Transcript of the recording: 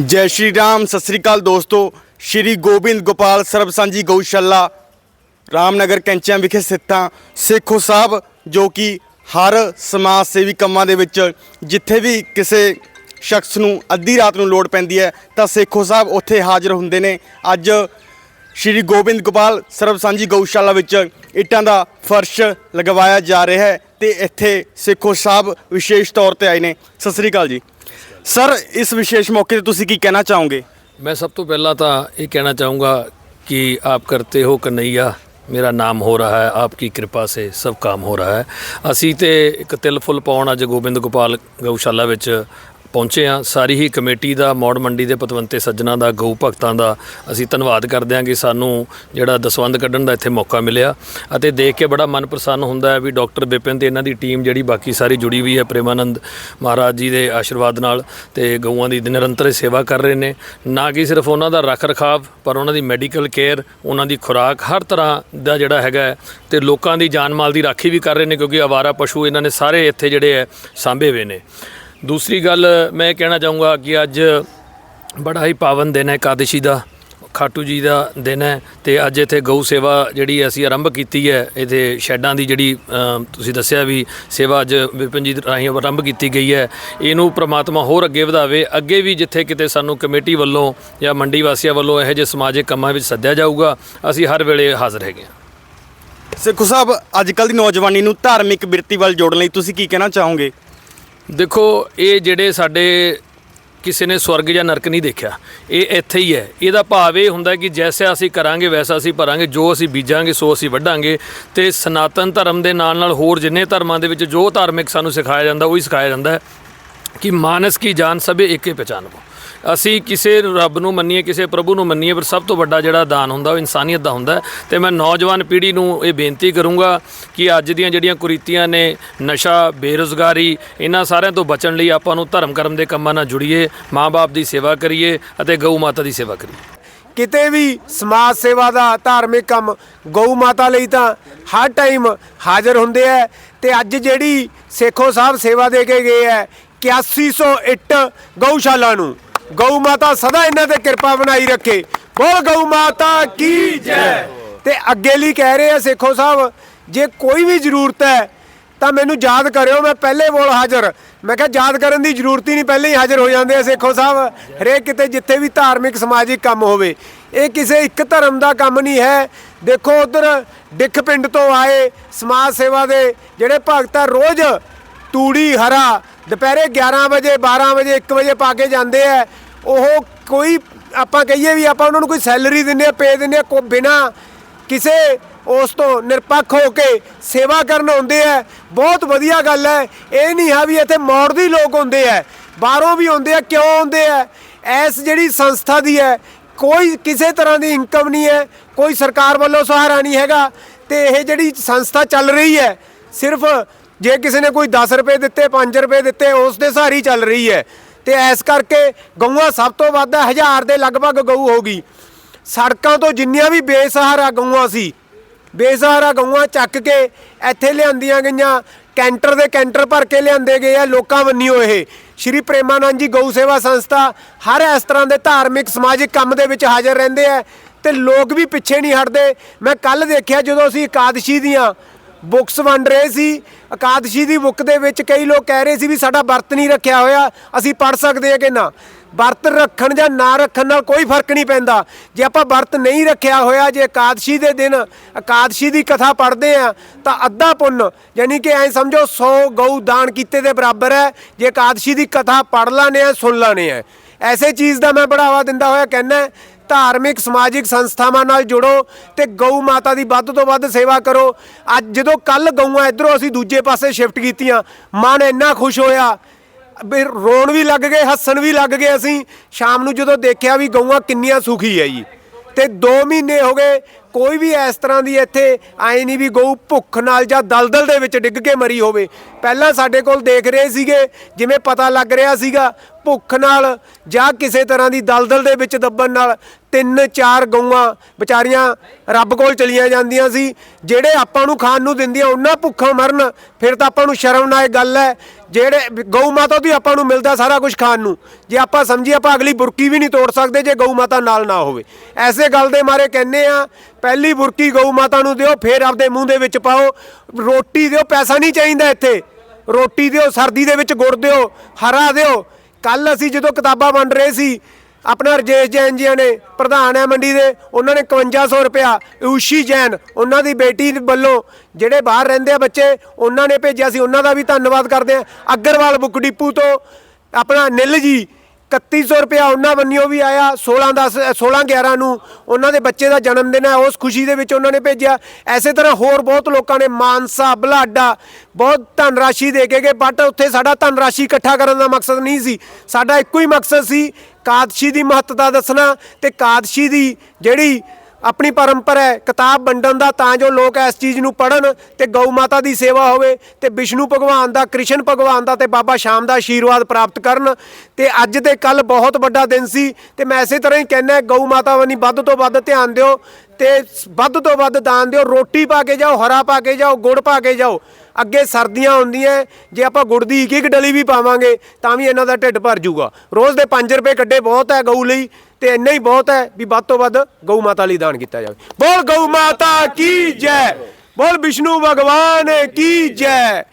ਜੈ ਸ਼੍ਰੀ ਰਾਮ, ਸਤਿ ਸ੍ਰੀ ਅਕਾਲ ਦੋਸਤੋ। ਸ਼੍ਰੀ ਗੋਬਿੰਦ ਗੋਪਾਲ ਸਰਬਸੰਜੀ ਗਊਸ਼ਾਲਾ, ਰਾਮਨਗਰ ਕੈਂਚਿਆਂ ਵਿਖੇ ਸਥਿਤਾਂ ਸੇਖੋ ਸਾਹਿਬ, ਜੋ ਕਿ ਹਰ ਸਮਾਜ ਸੇਵੀ ਕੰਮਾਂ ਦੇ ਵਿੱਚ ਜਿੱਥੇ ਵੀ ਕਿਸੇ ਸ਼ਖਸ ਨੂੰ ਅੱਧੀ ਰਾਤ ਨੂੰ ਲੋੜ ਪੈਂਦੀ ਹੈ, ਤਾਂ ਸੇਖੋ ਸਾਹਿਬ ਉੱਥੇ ਹਾਜ਼ਰ ਹੁੰਦੇ ਨੇ। ਅੱਜ ਸ਼੍ਰੀ ਗੋਬਿੰਦ ਗੋਪਾਲ ਸਰਬਸੰਜੀ ਗਊਸ਼ਾਲਾ ਵਿੱਚ ਇੱਟਾਂ ਦਾ ਫਰਸ਼ ਲਗਵਾਇਆ ਜਾ ਰਿਹਾ ਹੈ ਤੇ ਇੱਥੇ ਸੇਖੋ ਸਾਹਿਬ ਵਿਸ਼ੇਸ਼ ਤੌਰ ਤੇ ਆਏ ਨੇ। ਸਤਿ ਸ੍ਰੀ ਅਕਾਲ ਜੀ। ਸਰ ਇਸ ਵਿਸ਼ੇਸ਼ ਮੌਕੇ ਤੇ ਤੁਸੀਂ ਕੀ ਕਹਿਣਾ ਚਾਹੋਗੇ मैं सब तो पहला तो ये कहना चाहूँगा कि आप करते हो कन्हैया ਮੇਰਾ ਨਾਮ ਹੋ ਰਿਹਾ ਹੈ ਆਪਕੀ ਕਿਰਪਾ ਸੇ ਸਭ ਕੰਮ ਹੋ ਰਿਹਾ ਹੈ ਅਸੀਂ ਤੇ ਇੱਕ ਤਿਲ ਫੁੱਲ ਪਾਉਣ ਅੱਜ ਗੋਬਿੰਦ ਗੋਪਾਲ ਗਊਸ਼ਾਲਾ ਵਿੱਚ ਪਹੁੰਚੇ ਹਾਂ ਸਾਰੀ ਹੀ ਕਮੇਟੀ ਦਾ ਮੌੜ ਮੰਡੀ ਦੇ ਪਤਵੰਤੇ ਸੱਜਣਾ ਦਾ, ਗਊ ਭਗਤਾਂ ਦਾ ਅਸੀਂ ਧੰਨਵਾਦ ਕਰਦੇ ਹਾਂ ਕਿ ਸਾਨੂੰ ਜਿਹੜਾ ਦਸਵੰਦ ਕੱਢਣ ਦਾ ਇੱਥੇ ਮੌਕਾ ਮਿਲਿਆ ਅਤੇ ਦੇਖ ਕੇ ਬੜਾ ਮਨ ਪ੍ਰਸੰਨ ਹੁੰਦਾ ਹੈ ਵੀ ਡਾਕਟਰ ਬਿਪਿਨ ਤੇ ਇਹਨਾਂ ਦੀ ਟੀਮ ਜਿਹੜੀ ਬਾਕੀ ਸਾਰੀ ਜੁੜੀ ਹੋਈ ਹੈ, ਪ੍ਰੇਮਾਨੰਦ ਮਹਾਰਾਜ ਜੀ ਦੇ ਆਸ਼ੀਰਵਾਦ ਨਾਲ ਤੇ ਗਊਆਂ ਦੀ ਨਿਰੰਤਰ ਸੇਵਾ ਕਰ ਰਹੇ ਨੇ। ਨਾ ਕਿ ਸਿਰਫ ਉਹਨਾਂ ਦਾ ਰੱਖ ਰਖਾਵ ਪਰ ਉਹਨਾਂ ਦੀ ਮੈਡੀਕਲ ਕੇਅਰ, ਉਹਨਾਂ ਦੀ ਖੁਰਾਕ, ਹਰ ਤਰ੍ਹਾਂ ਦਾ ਜਿਹੜਾ ਹੈਗਾ ਹੈ ਤੇ ਲੋਕਾਂ ਦੀ ਜਾਨ ਮਾਲ ਦੀ ਰਾਖੀ ਵੀ ਕਰ ਰਹੇ ਨੇ ਕਿਉਂਕਿ ਆਵਾਰਾ ਪਸ਼ੂ ਇਹਨਾਂ ਨੇ ਸਾਰੇ ਇੱਥੇ ਜਿਹੜੇ ਹੈ, ਸਾਂਭੇ ਹੋਏ ਨੇ। ਦੂਸਰੀ ਗੱਲ ਮੈਂ ਇਹ ਕਹਿਣਾ ਚਾਹੂੰਗਾ ਕਿ ਅੱਜ ਬੜਾ ਹੀ ਪਾਵਨ ਦਿਨ ਹੈ, ਇਕਾਦਸ਼ੀ ਦਾ, ਖਾਟੂ ਜੀ ਦਾ ਦਿਨ ਹੈ ਤੇ ਅੱਜ ਇੱਥੇ ਗਊ ਸੇਵਾ ਜਿਹੜੀ ਅਸੀਂ ਆਰੰਭ ਕੀਤੀ ਹੈ। ਇਹਦੇ ਸ਼ੈੱਡਾਂ ਦੀ ਜਿਹੜੀ ਤੁਸੀਂ ਦੱਸਿਆ ਵੀ ਸੇਵਾ ਅੱਜ ਵਿਪਨ ਜੀ ਰਾਹੀਂ ਆਰੰਭ ਕੀਤੀ ਗਈ ਹੈ। ਇਹਨੂੰ ਪ੍ਰਮਾਤਮਾ ਹੋਰ ਅੱਗੇ ਵਧਾਵੇ, ਅੱਗੇ ਵੀ ਜਿੱਥੇ ਕਿਤੇ ਸਾਨੂੰ ਕਮੇਟੀ ਵੱਲੋਂ ਜਾਂ ਮੰਡੀ ਵਾਸੀਆਂ ਵੱਲੋਂ ਇਹੋ ਜਿਹੇ ਸਮਾਜਿਕ ਕੰਮਾਂ ਵਿੱਚ ਸੱਦਿਆ ਜਾਊਗਾ, ਅਸੀਂ ਹਰ ਵੇਲੇ ਹਾਜ਼ਰ ਹੈਗੇ ਹਾਂ। ਸਿੱਖੂ ਸਾਹਿਬ, ਅੱਜ ਕੱਲ ਦੀ ਨੌਜਵਾਨੀ ਨੂੰ ਧਾਰਮਿਕ ਬਿਰਤੀ ਵੱਲ ਜੋੜਨ ਲਈ ਤੁਸੀਂ ਕੀ ਕਹਿਣਾ ਚਾਹੋਗੇ? ਦੇਖੋ, ਇਹ ਜਿਹੜੇ ਸਾਡੇ ਕਿਸੇ ਨੇ ਸਵਰਗ ਜਾਂ ਨਰਕ ਨਹੀਂ ਦੇਖਿਆ, ਇਹ ਇੱਥੇ ਹੀ ਹੈ। ਇਹਦਾ ਭਾਵ ਇਹ ਹੁੰਦਾ ਕਿ ਜੈਸਾ ਅਸੀਂ ਕਰਾਂਗੇ, ਵੈਸਾ ਅਸੀਂ ਭਰਾਂਗੇ, ਜੋ ਅਸੀਂ ਬੀਜਾਂਗੇ, ਸੋ ਅਸੀਂ ਵੱਢਾਂਗੇ। ਤੇ ਸਨਾਤਨ ਧਰਮ ਦੇ ਨਾਲ ਨਾਲ ਹੋਰ ਜਿੰਨੇ ਧਰਮਾਂ ਦੇ ਵਿੱਚ ਜੋ ਧਾਰਮਿਕ ਸਾਨੂੰ ਸਿਖਾਇਆ ਜਾਂਦਾ, ਉਹ ਹੀ ਸਿਖਾਇਆ ਜਾਂਦਾ ਹੈ ਕਿ ਮਾਨਸ ਕੀ ਜਾਨ ਸਭੇ ਏਕੇ ਪਛਾਨਵੋ ਅਸੀਂ ਕਿਸੇ ਰੱਬ ਨੂੰ ਮੰਨੀਏ, ਕਿਸੇ ਪ੍ਰਭੂ ਨੂੰ ਮੰਨੀਏ, ਪਰ ਸਭ ਤੋਂ ਵੱਡਾ ਜਿਹੜਾ ਦਾਨ ਹੁੰਦਾ, ਉਹ ਇਨਸਾਨੀਅਤ ਦਾ ਹੁੰਦਾ ਹੈ। ਤੇ ਮੈਂ ਨੌਜਵਾਨ ਪੀੜ੍ਹੀ ਨੂੰ ਇਹ ਬੇਨਤੀ ਕਰੂੰਗਾ ਕਿ ਅੱਜ ਦੀਆਂ ਜਿਹੜੀਆਂ ਕੁਰੀਤੀਆਂ ਨੇ, ਨਸ਼ਾ, ਬੇਰੁਜ਼ਗਾਰੀ, ਇਹਨਾਂ ਸਾਰਿਆਂ ਤੋਂ ਬਚਣ ਲਈ ਆਪਾਂ ਨੂੰ ਧਰਮ ਕਰਮ ਦੇ ਕੰਮਾਂ ਨਾਲ ਜੁੜੀਏ, ਮਾਂ-ਬਾਪ ਦੀ ਸੇਵਾ ਕਰੀਏ ਅਤੇ ਗਊ ਮਾਤਾ ਦੀ ਸੇਵਾ ਕਰੀਏ। ਕਿਤੇ ਵੀ ਸਮਾਜ ਸੇਵਾ ਦਾ ਧਾਰਮਿਕ ਕੰਮ ਗਊ ਮਾਤਾ ਲਈ ਤਾਂ ਹਰ ਟਾਈਮ ਹਾਜ਼ਰ ਹੁੰਦੇ ਆ। ਤੇ ਅੱਜ ਜਿਹੜੀ ਸੇਖੋ ਸਾਹਿਬ ਸੇਵਾ ਦੇ ਕੇ ਗਏ ਹੈ 8100 ਇੱਟ ਗਊਸ਼ਾਲਾ ਨੂੰ। ਗਊ ਮਾਤਾ ਸਦਾ ਇਹਨਾਂ ਤੇ ਕਿਰਪਾ ਬਣਾਈ ਰੱਖੇ। ਬੋਲ ਗਊ ਮਾਤਾ ਕੀ ਜੈ। ਤੇ ਅੱਗੇ ਲਈ ਕਹਿ ਰਹੇ ਆ ਸੇਖੋ ਸਾਹਿਬ, ਜੇ ਕੋਈ ਵੀ ਜ਼ਰੂਰਤ ਹੈ, ਤਾਂ ਮੈਨੂੰ ਯਾਦ ਕਰਿਓ, ਮੈਂ ਪਹਿਲੇ ਬੋਲ ਹਾਜ਼ਰ। ਮੈਂ ਕਿਹਾ ਯਾਦ ਕਰਨ ਦੀ ਜ਼ਰੂਰਤ ਹੀ ਨਹੀਂ, ਪਹਿਲੇ ਹੀ ਹਾਜ਼ਰ ਹੋ ਜਾਂਦੇ ਆ ਸੇਖੋ ਸਾਹਿਬ। ਹਰੇਕ ਕਿਤੇ ਜਿੱਥੇ ਵੀ ਧਾਰਮਿਕ, ਸਮਾਜਿਕ ਕੰਮ ਹੋਵੇ, ਇਹ ਕਿਸੇ ਇੱਕ ਧਰਮ ਦਾ ਕੰਮ ਨਹੀਂ ਹੈ। ਦੇਖੋ ਉਧਰ ਡਿੱਖ ਪਿੰਡ ਤੋਂ ਆਏ ਸਮਾਜ ਸੇਵਾ ਦੇ ਜਿਹੜੇ ਭਗਤ ਆ, ਰੋਜ਼ ਤੂੜੀ, ਹਰਾ ਦੁਪਹਿਰੇ 11 ਵਜੇ 12 ਵਜੇ 1 ਵਜੇ ਪਾ ਕੇ ਜਾਂਦੇ ਆ। ਉਹ ਕੋਈ, ਆਪਾਂ ਕਹੀਏ ਵੀ ਆਪਾਂ ਉਹਨਾਂ ਨੂੰ ਕੋਈ ਸੈਲਰੀ ਦਿੰਦੇ ਆ, ਪੇ ਦਿੰਦੇ ਆ, ਕੋ ਬਿਨਾ ਕਿਸੇ ਉਸ ਤੋਂ ਨਿਰਪੱਖ ਹੋ ਕੇ ਸੇਵਾ ਕਰਨ ਆਉਂਦੇ ਆ। ਬਹੁਤ ਵਧੀਆ ਗੱਲ ਹੈ। ਇਹ ਨਹੀਂ ਹੈ ਵੀ ਇੱਥੇ ਮੌੜ ਦੀ ਲੋਕ ਆਉਂਦੇ ਆ, ਬਾਹਰੋਂ ਵੀ ਆਉਂਦੇ ਆ, ਕਿਉਂ ਆਉਂਦੇ ਆ? ਐਸ ਜਿਹੜੀ ਸੰਸਥਾ ਦੀ ਹੈ, ਕੋਈ ਕਿਸੇ ਤਰ੍ਹਾਂ ਦੀ ਇਨਕਮ ਨਹੀਂ ਹੈ, ਕੋਈ ਸਰਕਾਰ ਵੱਲੋਂ ਸਹਾਰਾ ਨਹੀਂ ਹੈਗਾ। ਤੇ ਇਹ ਜਿਹੜੀ ਸੰਸਥਾ ਚੱਲ ਰਹੀ ਹੈ, ਸਿਰਫ ਜੇ ਕਿਸੇ ਨੇ ਕੋਈ 10 ਰੁਪਏ ਦਿੱਤੇ 5 ਰੁਪਏ ਦਿੱਤੇ ਉਸ ਦੇ ਸਹਾਰੀ ਚੱਲ ਰਹੀ ਹੈ। ਤੇ ਐਸ ਕਰਕੇ ਗਊਆਂ ਸਭ ਤੋਂ ਵੱਧ ਹੈ, ਹਜ਼ਾਰ ਦੇ ਲਗਭਗ ਗਊ ਹੋ ਗਈ। ਸੜਕਾਂ ਤੋਂ ਜਿੰਨੀਆਂ ਵੀ ਬੇਸਹਾਰਾ ਗਊਆਂ ਸੀ ਬੇਸਹਾਰਾ ਗਊਆਂ ਚੱਕ ਕੇ ਇੱਥੇ ਲਿਆਂਦੀਆਂ ਗਈਆਂ ਕੈਂਟਰ ਦੇ ਕੈਂਟਰ ਭਰ ਕੇ ਲਿਆਂਦੇ ਗਏ ਆ ਲੋਕਾਂ ਵੰਨੀਓ ਇਹ। ਸ਼੍ਰੀ ਪ੍ਰੇਮਾਨੰਦ ਜੀ ਗਊ ਸੇਵਾ ਸੰਸਥਾ ਹਰ ਇਸ ਤਰ੍ਹਾਂ ਦੇ ਧਾਰਮਿਕ ਸਮਾਜਿਕ ਕੰਮ ਦੇ ਵਿੱਚ ਹਾਜ਼ਰ ਰਹਿੰਦੇ ਆ ਤੇ ਲੋਕ ਵੀ ਪਿੱਛੇ ਨਹੀਂ ਹਟਦੇ। ਮੈਂ ਕੱਲ ਦੇਖਿਆ ਜਦੋਂ ਅਸੀਂ ਇਕਾਦਸ਼ੀ ਦੀਆਂ ਬੁੱਕਸ ਵੰਡ ਰਹੇ ਸੀ। ਇਕਾਦਸ਼ੀ ਦੀ ਬੁੱਕ ਦੇ ਵਿੱਚ ਕਈ ਲੋਕ ਕਹਿ ਰਹੇ ਸੀ ਵੀ ਸਾਡਾ ਵਰਤ ਨਹੀਂ ਰੱਖਿਆ ਹੋਇਆ, ਅਸੀਂ ਪੜ ਸਕਦੇ ਹਾਂ ਕਿ ਨਾ। ਵਰਤ ਰੱਖਣ ਜਾਂ ਨਾ ਰੱਖਣ ਨਾਲ ਕੋਈ ਫ਼ਰਕ ਨਹੀਂ ਪੈਂਦਾ। ਜੇ ਆਪਾਂ ਵਰਤ ਨਹੀਂ ਰੱਖਿਆ ਹੋਇਆ, ਜੇ ਇਕਾਦਸ਼ੀ ਦੇ ਦਿਨ ਇਕਾਦਸ਼ੀ ਦੀ ਕਥਾ ਪੜ੍ਹਦੇ ਆ ਤਾਂ ਅੱਧਾ ਪੁੰਨ, ਯਾਨੀ ਕਿ ਐਂ ਸਮਝੋ 100 ਗਊ ਦਾਨ ਕੀਤੇ ਦੇ ਬਰਾਬਰ ਹੈ। ਜੇ ਇਕਾਦਸ਼ੀ ਦੀ ਕਥਾ ਪੜ੍ਹ ਲਾਣੇ ਆ ਸੁਣ ਲਾਣੇ ਆ ਐਸੇ ਚੀਜ਼ ਦਾ ਮੈਂ ਬੜਾਵਾ ਦਿੰਦਾ ਹੋਇਆ ਕਹਿੰਦਾ ਧਾਰਮਿਕ, ਸਮਾਜਿਕ ਸੰਸਥਾਵਾਂ ਨਾਲ ਜੁੜੋ ਤੇ ਗਊ ਮਾਤਾ ਦੀ ਵੱਧ ਤੋਂ ਵੱਧ ਸੇਵਾ ਕਰੋ। ਅੱਜ ਜਦੋਂ ਕੱਲ ਗਊਆਂ ਇਧਰੋਂ ਅਸੀਂ ਦੂਜੇ ਪਾਸੇ ਸ਼ਿਫਟ ਕੀਤੀਆਂ, ਮਨ ਇੰਨਾ ਖੁਸ਼ ਹੋਇਆ। ਵੀ ਰੋਣ ਵੀ ਲੱਗ ਗਏ, ਹੱਸਣ ਵੀ ਲੱਗ ਗਏ ਅਸੀਂ। ਸ਼ਾਮ ਨੂੰ ਜਦੋਂ ਦੇਖਿਆ ਵੀ ਗਊਆਂ ਕਿੰਨੀਆਂ ਸੁਖੀ ਹੈ ਜੀ। ਤੇ 2 ਮਹੀਨੇ ਹੋ ਗਏ ਕੋਈ ਵੀ ਇਸ ਤਰ੍ਹਾਂ ਦੀ ਇੱਥੇ ਆਏ ਨਹੀਂ ਵੀ ਗਊ ਭੁੱਖ ਨਾਲ ਜਾਂ ਦਲਦਲ ਦੇ ਵਿੱਚ ਡਿੱਗ ਕੇ ਮਰੀ ਹੋਵੇ। ਪਹਿਲਾਂ ਸਾਡੇ ਕੋਲ ਦੇਖ ਰਹੇ ਸੀਗੇ, ਜਿਵੇਂ ਪਤਾ ਲੱਗ ਰਿਹਾ ਸੀਗਾ, ਭੁੱਖ ਨਾਲ ਜਾਂ ਕਿਸੇ ਤਰ੍ਹਾਂ ਦੀ ਦਲਦਲ ਦੇ ਵਿੱਚ ਦੱਬਣ ਨਾਲ ਤਿੰਨ ਚਾਰ ਗਊਆਂ ਵਿਚਾਰੀਆਂ ਰੱਬ ਕੋਲ ਚਲੀਆਂ ਜਾਂਦੀਆਂ ਸੀ। ਜਿਹੜੇ ਆਪਾਂ ਨੂੰ ਖਾਣ ਨੂੰ ਦਿੰਦੀਆਂ ਉਹਨਾਂ ਭੁੱਖਾਂ ਮਰਨ, ਫਿਰ ਤਾਂ ਆਪਾਂ ਨੂੰ ਸ਼ਰਮਨਾਇਕ ਗੱਲ ਹੈ, ਜਿਹੜੇ ਗਊ ਮਾਤਾ ਦੀ ਆਪਾਂ ਨੂੰ ਮਿਲਦਾ ਸਾਰਾ ਕੁਝ ਖਾਣ ਨੂੰ। ਜੇ ਆਪਾਂ ਸਮਝੀਏ ਆਪਾਂ ਅਗਲੀ ਬੁਰਕੀ ਵੀ ਨਹੀਂ ਤੋੜ ਸਕਦੇ ਜੇ ਗਊ ਮਾਤਾ ਨਾਲ ਨਾ ਹੋਵੇ। ਐਸੇ ਗੱਲ ਦੇ ਮਾਰੇ ਕਹਿੰਨੇ ਆ ਪਹਿਲੀ ਬੁਰਕੀ ਗਊ ਮਾਤਾ ਨੂੰ ਦਿਓ, ਫਿਰ ਆਪਦੇ ਮੂੰਹ ਦੇ ਵਿੱਚ ਪਾਓ। ਰੋਟੀ ਦਿਓ, ਪੈਸਾ ਨਹੀਂ ਚਾਹੀਦਾ ਇੱਥੇ। ਰੋਟੀ ਦਿਓ, ਸਰਦੀ ਦੇ ਵਿੱਚ ਗੁੜ ਦਿਓ, ਹਰਾ ਦਿਓ। ਕੱਲ ਅਸੀਂ ਜਦੋਂ ਕਿਤਾਬਾਂ ਵੰਡ ਰਹੇ ਸੀ, ਆਪਣਾ ਰਜੇਸ਼ ਜੈਨ ਜੀ ਨੇ, ਪ੍ਰਧਾਨ ਹੈ ਮੰਡੀ ਦੇ, ਉਹਨਾਂ ਨੇ 5100 ਰੁਪਇਆ, ਊਸ਼ੀ ਜੈਨ, ਉਹਨਾਂ ਦੀ ਬੇਟੀ ਵੱਲੋਂ, ਜਿਹੜੇ ਬਾਹਰ ਰਹਿੰਦੇ ਆ ਬੱਚੇ, ਉਹਨਾਂ ਨੇ ਭੇਜਿਆ ਸੀ, ਉਹਨਾਂ ਦਾ ਵੀ ਧੰਨਵਾਦ ਕਰਦੇ ਆ। ਅਗਰਵਾਲ ਬੁੱਕ ਡਿਪੂ ਤੋਂ ਆਪਣਾ ਨਿੱਲ ਜੀ 3100 ਰੁਪਇਆ ਉਹਨਾਂ ਬੰਨਿਓ ਵੀ ਆਇਆ 16 10 16 11 ਨੂੰ ਉਹਨਾਂ ਦੇ ਬੱਚੇ ਦਾ ਜਨਮ ਦਿਨ ਹੈ, ਉਸ ਖੁਸ਼ੀ ਦੇ ਵਿੱਚ ਉਹਨਾਂ ਨੇ ਭੇਜਿਆ। ਐਸੇ ਤਰ੍ਹਾਂ ਹੋਰ ਬਹੁਤ ਲੋਕਾਂ ਨੇ ਮਾਨਸਾ, ਬਲਾਡਾ, ਬਹੁਤ ਧਨ ਰਾਸ਼ੀ ਦੇ ਕੇ ਗਏ ਬਟ ਉੱਥੇ ਸਾਡਾ ਧਨ ਰਾਸ਼ੀ ਇਕੱਠਾ ਕਰਨ ਦਾ ਮਕਸਦ ਨਹੀਂ ਸੀ। ਸਾਡਾ ਇੱਕੋ ਹੀ ਮਕਸਦ ਸੀ ਕਾਦਸ਼ੀ ਦੀ ਮਹੱਤਤਾ ਦੱਸਣਾ ਤੇ ਕਾਦਸ਼ੀ ਦੀ ਜਿਹੜੀ ਆਪਣੀ ਪਰੰਪਰਾ ਹੈ, ਕਿਤਾਬ ਵੰਡਣ ਦਾ, ਤਾਂ ਜੋ ਲੋਕ ਇਸ ਚੀਜ਼ ਨੂੰ ਪੜਨ ਤੇ ਗਊ ਮਾਤਾ ਦੀ ਸੇਵਾ ਹੋਵੇ ਤੇ ਵਿਸ਼ਨੂੰ ਭਗਵਾਨ ਦਾ, ਕ੍ਰਿਸ਼ਨ ਭਗਵਾਨ ਦਾ ਤੇ ਬਾਬਾ ਸ਼ਾਮ ਦਾ ਆਸ਼ੀਰਵਾਦ ਪ੍ਰਾਪਤ ਕਰਨ। ਤੇ ਅੱਜ ਤੇ ਕੱਲ ਬਹੁਤ ਵੱਡਾ ਦਿਨ ਸੀ ਤੇ ਮੈਂ ਇਸੇ ਤਰ੍ਹਾਂ ਹੀ ਕਹਿੰਦਾ, ਗਊ ਮਾਤਾ ਵਨੀ ਵੱਧ ਤੋਂ ਵੱਧ ਧਿਆਨ ਦਿਓ। ਤੇ ਵੱਧ ਤੋਂ ਵੱਧ ਦਾਨ ਦਿਓ। ਰੋਟੀ ਪਾ ਕੇ ਜਾਓ, ਹਰਾ ਪਾ ਕੇ ਜਾਓ, ਗੁੜ ਪਾ ਕੇ ਜਾਓ। ਅੱਗੇ ਸਰਦੀਆਂ ਹੁੰਦੀਆਂ ਜੇ ਆਪਾਂ ਗੁੜ ਦੀ ਇੱਕ ਇੱਕ ਡਲੀ ਵੀ ਪਾਵਾਂਗੇ, ਤਾਂ ਵੀ ਇਹਨਾਂ ਦਾ ਢਿੱਡ ਭਰ ਜਾਊਗਾ। ਰੋਜ਼ ਦੇ 5 ਰੁਪਏ ਕੱਢੇ ਬਹੁਤ ਹੈ ਗਊ ਲਈ, ਤੇ ਇੰਨਾ ਹੀ ਬਹੁਤ ਹੈ ਵੀ ਵੱਧ ਤੋਂ ਵੱਧ ਗਊ ਮਾਤਾ ਲਈ ਦਾਨ ਕੀਤਾ ਜਾਵੇ। ਬੋਲ ਗਊ ਮਾਤਾ, ਕੀ ਜੈ? ਬੋਲ ਵਿਸ਼ਨੂੰ ਭਗਵਾਨ, ਕੀ ਜੈ?